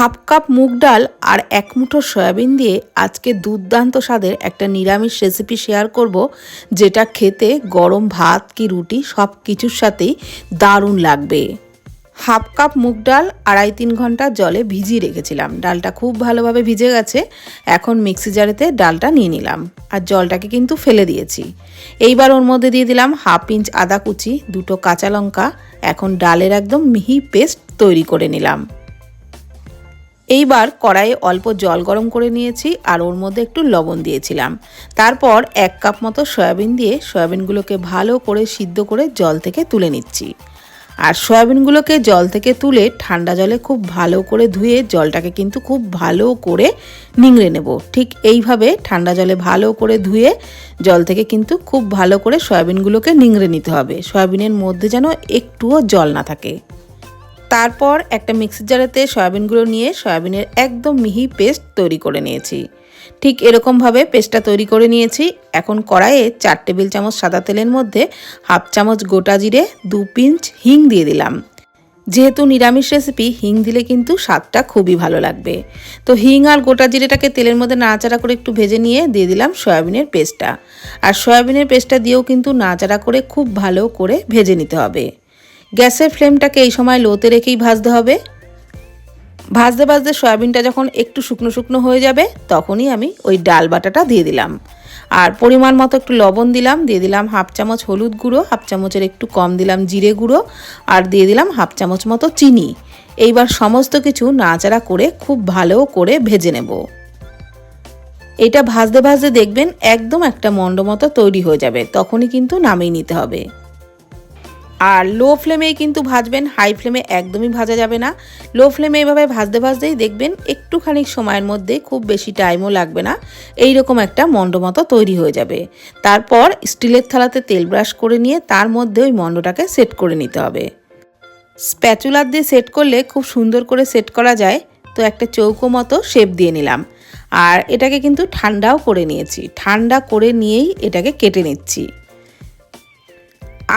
Half cup মুগ ডাল আর এক মুঠো সয়াবিন দিয়ে আজকে দুর্দান্ত স্বাদের একটা নিরামিষ রেসিপি শেয়ার করব, যেটা খেতে গরম ভাত কি রুটি সব কিছুর সাথেই দারুণ লাগবে। হাফ কাপ মুগ ডাল আড়াই তিন ঘণ্টা জলে ভিজিয়ে রেখেছিলাম। ডালটা খুব ভালোভাবে ভিজে গেছে। এখন মিক্সি জারেতে ডালটা নিয়ে নিলাম। আর জলটাকে কিন্তু ফেলে দিয়েছি। এইবার ওর মধ্যে দিয়ে দিলাম হাফ ইঞ্চ আদা কুচি, দুটো কাঁচা লঙ্কা। এখন ডালের একদম মিহি পেস্ট তৈরি করে নিলাম। এইবার কড়াইয়ে অল্প জল গরম করে নিয়েছি আর ওর মধ্যে একটু লবণ দিয়েছিলাম। তারপর এক কাপ মতো সয়াবিন দিয়ে সয়াবিনগুলোকে ভালো করে সিদ্ধ করে জল থেকে তুলে নিচ্ছি। আর সয়াবিনগুলোকে জল থেকে তুলে ঠান্ডা জলে খুব ভালো করে ধুয়ে জলটাকে কিন্তু খুব ভালো করে নিংড়ে নেব। ঠিক এইভাবে ঠান্ডা জলে ভালো করে ধুয়ে জল থেকে কিন্তু খুব ভালো করে সয়াবিনগুলোকে নিংড়ে নিতে হবে। সয়াবিনের মধ্যে যেন একটুও জল না থাকে। তারপর একটা মিক্সি জারেতে সয়াবিনগুলো নিয়ে সয়াবিনের একদম মিহি পেস্ট তৈরি করে নিয়েছি। ঠিক এরকমভাবে পেস্টটা তৈরি করে নিয়েছি। এখন কড়াইয়ে চার টেবিল চামচ সাদা তেলের মধ্যে হাফ চামচ গোটা জিরে, দু পিঞ্চ হিং দিয়ে দিলাম। যেহেতু নিরামিষ রেসিপি, হিং দিলে কিন্তু স্বাদটা খুবই ভালো লাগবে। তো হিং আর গোটা জিরেটাকে তেলের মধ্যে নাড়াচাড়া করে একটু ভেজে নিয়ে দিয়ে দিলাম সয়াবিনের পেস্টটা। আর সয়াবিনের পেস্টটা দিয়েও কিন্তু নাড়াচাড়া করে খুব ভালো করে ভেজে নিতে হবে। গ্যাসের ফ্লেমটাকে এই সময় লোতে রেখেই ভাজতে হবে। ভাজতে ভাজতে সয়াবিনটা যখন একটু শুকনো শুকনো হয়ে যাবে, তখনই আমি ওই ডাল বাটাটা দিয়ে দিলাম। আর পরিমাণ মতো একটু লবণ দিলাম, দিয়ে দিলাম হাফ চামচ হলুদ গুঁড়ো, হাফ চামচের একটু কম দিলাম জিরে গুঁড়ো, আর দিয়ে দিলাম হাফ চামচ মতো চিনি। এইবার সমস্ত কিছু নাচাড়া করে খুব ভালো করে ভেজে নেব। এটা ভাজতে ভাজতে দেখবেন একদম একটা মন্ড মতো তৈরি হয়ে যাবে, তখনই কিন্তু নামিয়ে নিতে হবে। আর লো ফ্লেমেই কিন্তু ভাজবেন, হাই ফ্লেমে একদমই ভাজা যাবে না। লো ফ্লেমে এইভাবে ভাজতে ভাজতেই দেখবেন একটুখানি সময়ের মধ্যে খুব বেশি টাইমও লাগবে না। এই রকম একটা মণ্ড মতো তৈরি হয়ে যাবে। তারপর স্টিলের থালাতে তেল ব্রাশ করে নিয়ে তার মধ্যে ওই মণ্ডটাকে সেট করে নিতে হবে। স্প্যাচুলার দিয়ে সেট করলে খুব সুন্দর করে সেট করা যায়। তো একটা চৌকো মতো শেপ দিয়ে নিলাম। আর এটাকে কিন্তু ঠান্ডাও করে নিয়েছি। ঠান্ডা করে নিয়েই এটাকে কেটে নিচ্ছি।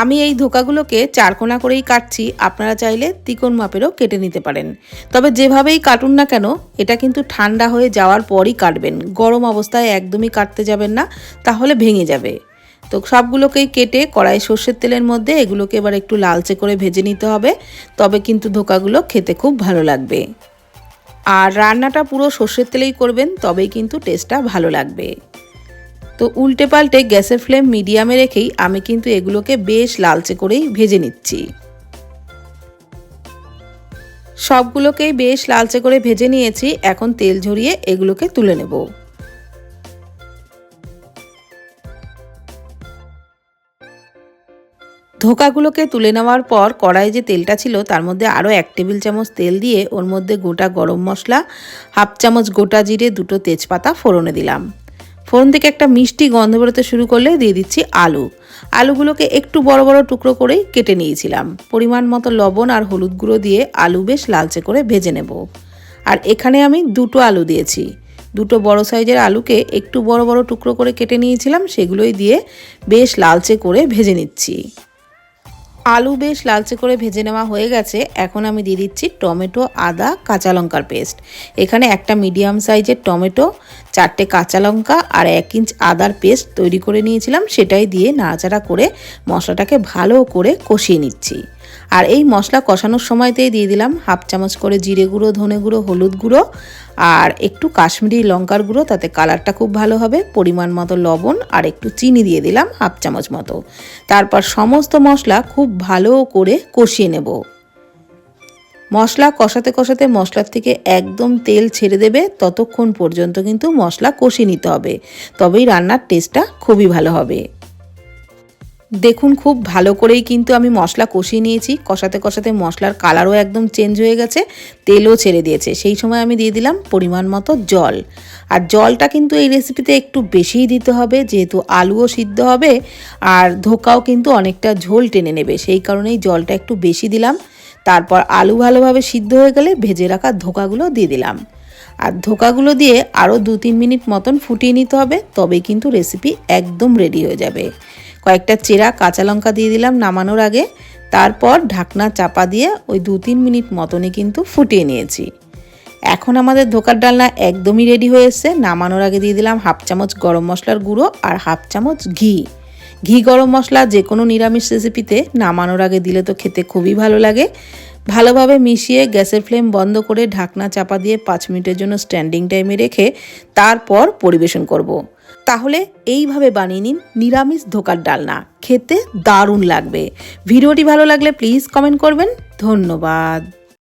আমি এই ধোকাগুলোকে চারকোনা করেই কাটছি, আপনারা চাইলে তিকোন মাপেরও কেটে নিতে পারেন। তবে যেভাবেই কাটুন না কেন, এটা কিন্তু ঠান্ডা হয়ে যাওয়ার পরই কাটবেন। গরম অবস্থায় একদমই কাটতে যাবেন না, তাহলে ভেঙে যাবে। তো সবগুলোকেই কেটে কড়াই সর্ষের তেলের মধ্যে এগুলোকে এবার একটু লালচে করে ভেজে নিতে হবে, তবে কিন্তু ধোকাগুলো খেতে খুব ভালো লাগবে। আর রান্নাটা পুরো সর্ষের তেলেই করবেন, তবেই কিন্তু টেস্টটা ভালো লাগবে। তো উল্টে পাল্টে গ্যাসের ফ্লেম মিডিয়ামে রেখেই আমি কিন্তু এগুলোকে বেশ লালচে করেই ভেজে নিচ্ছি। সবগুলোকেই বেশ লালচে করে ভেজে নিয়েছি, এখন তেল ঝরিয়ে এগুলোকে তুলে নেব। ধোকাগুলোকে তুলে নেওয়ার পর কড়াই যে তেলটা ছিল, তার মধ্যে আরও এক টেবিল চামচ তেল দিয়ে ওর মধ্যে গোটা গরম মশলা, হাফ চামচ গোটা জিরে, দুটো তেজপাতা ফোড়নে দিলাম। ফোড়ন থেকে একটা মিষ্টি গন্ধ বেরোতে শুরু করলে দিয়ে দিচ্ছি আলু। আলুগুলোকে একটু বড় বড় টুকরো করেই কেটে নিয়েছিলাম। পরিমাণ মতো লবণ আর হলুদ গুঁড়ো দিয়ে আলু বেশ লালচে করে ভেজে নেব। আর এখানে আমি দুটো আলু দিয়েছি। দুটো বড় সাইজের আলুকে একটু বড় বড় টুকরো করে কেটে নিয়েছিলাম, সেগুলোই দিয়ে বেশ লালচে করে ভেজে নিচ্ছি। আলু বেশ লালচে করে ভেজে নেওয়া হয়ে গেছে। এখন আমি দিয়ে দিচ্ছি টমেটো, আদা, কাঁচা লঙ্কার পেস্ট। এখানে একটা মিডিয়াম সাইজের টমেটো, চারটে কাঁচা লঙ্কা আর এক ইঞ্চ আদার পেস্ট তৈরি করে নিয়েছিলাম। সেটাই দিয়ে নাড়াচাড়া করে মশলাটাকে ভালো করে কষিয়ে নিচ্ছি। আর এই মশলা কষানোর সময়তেই দিয়ে দিলাম হাফ চামচ করে জিরে গুঁড়ো, ধনে গুঁড়ো, হলুদ গুঁড়ো আর একটু কাশ্মীরি লঙ্কার গুঁড়ো, তাতে কালারটা খুব ভালো হবে। পরিমাণ মতো লবণ আর একটু চিনি দিয়ে দিলাম হাফ চামচ মতো। তারপর সমস্ত মশলা খুব ভালো করে কষিয়ে নেব। মশলা কষাতে কষাতে মশলার থেকে একদম তেল ছেড়ে দেবে, ততক্ষণ পর্যন্ত কিন্তু মশলা কষিয়ে নিতে হবে। তবেই রান্নার টেস্টটা খুবই ভালো হবে। দেখুন, খুব ভালো করেই কিন্তু আমি মশলা কষিয়ে নিয়েছি। কষাতে কষাতে মশলার কালারও একদম চেঞ্জ হয়ে গেছে, তেলও ছেড়ে দিয়েছে। সেই সময় আমি দিয়ে দিলাম পরিমাণ মতো জল। আর জলটা কিন্তু এই রেসিপিতে একটু বেশিই দিতে হবে, যেহেতু আলুও সিদ্ধ হবে আর ধোকাও কিন্তু অনেকটা ঝোল টেনে নেবে। সেই কারণেই জলটা একটু বেশি দিলাম। তারপর আলু ভালোভাবে সিদ্ধ হয়ে গেলে ভেজে রাখা ধোকাগুলো দিয়ে দিলাম। আর ধোকাগুলো দিয়ে আরও দু তিন মিনিট মতন ফুটিয়ে নিতে হবে, তবেই কিন্তু রেসিপি একদম রেডি হয়ে যাবে। কয়েকটা চেরা কাঁচা লঙ্কা দিয়ে দিলাম নামানোর আগে। তারপর ঢাকনা চাপা দিয়ে ওই দু তিন মিনিট মতনই কিন্তু ফুটিয়ে নিয়েছি। এখন আমাদের ধোকার ডালনা একদমই রেডি হয়ে এসছে। নামানোর আগে দিয়ে দিলাম হাফ চামচ গরম মশলার গুঁড়ো আর হাফ চামচ ঘি। ঘি গরম মশলা যে কোনো নিরামিষ রেসিপিতে নামানোর আগে দিলে তো খেতে খুবই ভালো লাগে। ভালোভাবে মিশিয়ে গ্যাসের ফ্লেম বন্ধ করে ঢাকনা চাপা দিয়ে পাঁচ মিনিটের জন্য স্ট্যান্ডিং টাইমে রেখে তারপর পরিবেশন করব। তাহলে এইভাবে বানিয়ে নিন নিরামিষ ধোকার ডালনা। খেতে দারুণ লাগবে। ভিডিওটি ভালো লাগলে প্লিজ কমেন্ট করবেন। ধন্যবাদ।